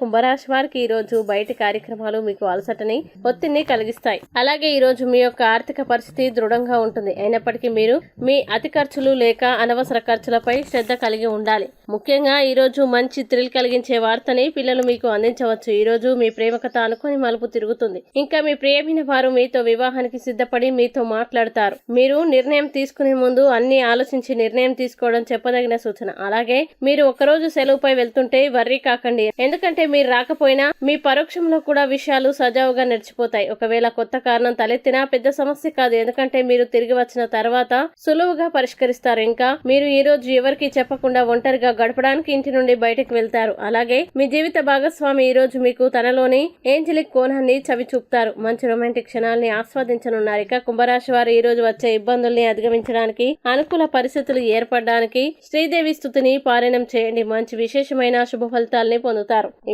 కుంభరాశి వారికి ఈ రోజు బయటి కార్యక్రమాలు మీకు అలసటని ఒత్తిడిని కలిగిస్తాయి. అలాగే ఈ రోజు మీ యొక్క ఆర్థిక పరిస్థితి దృఢంగా ఉంటుంది. అయినప్పటికీ మీరు మీ అతి ఖర్చులు లేక అనవసర ఖర్చులపై శ్రద్ధ కలిగి ఉండాలి. ముఖ్యంగా ఈ రోజు మంచి థ్రిల్ కలిగించే వార్తని పిల్లలు మీకు అందించవచ్చు. ఈ రోజు మీ ప్రేమ కథ అనుకుని మలుపు తిరుగుతుంది. ఇంకా మీ ప్రియమైన వారు మీతో వివాహానికి సిద్ధపడి మీతో మాట్లాడతారు. మీరు నిర్ణయం తీసుకునే ముందు అన్ని ఆలోచించి నిర్ణయం తీసుకోవడం చెప్పదగిన సూచన. అలాగే మీరు ఒకరోజు సెలవుపై వెళ్తుంటే వర్రీ కాకండి. ఎందుకంటే మీరు రాకపోయినా మీ పరోక్షంలో కూడా విషయాలు సజావుగా నడిచిపోతాయి. ఒకవేళ కొత్త కారణం తలెత్తినా పెద్ద సమస్య కాదు. ఎందుకంటే మీరు తిరిగి వచ్చిన తర్వాత సులువుగా పరిష్కరిస్తారు. ఇంకా మీరు ఈ రోజు ఎవరికి చెప్పకుండా ఒంటరిగా గడపడానికి ఇంటి నుండి బయటకు వెళ్తారు. అలాగే మీ జీవిత భాగస్వామి ఈ రోజు మీకు తనలోని ఏంజలిక్ కోణాన్ని చవి చూపుతారు. మంచి రొమాంటిక్ క్షణాల్ని ఆస్వాదించనున్నారు. ఇక కుంభరాశి వారు ఈ రోజు వచ్చే ఇబ్బందుల్ని అధిగమించడానికి అనుకూల పరిస్థితులు ఏర్పడడానికి శ్రీదేవి స్థుతిని పారాయణం చేయండి. మంచి విశేషమైన శుభ ఫలితాల్ని పొందుతారు. ఈ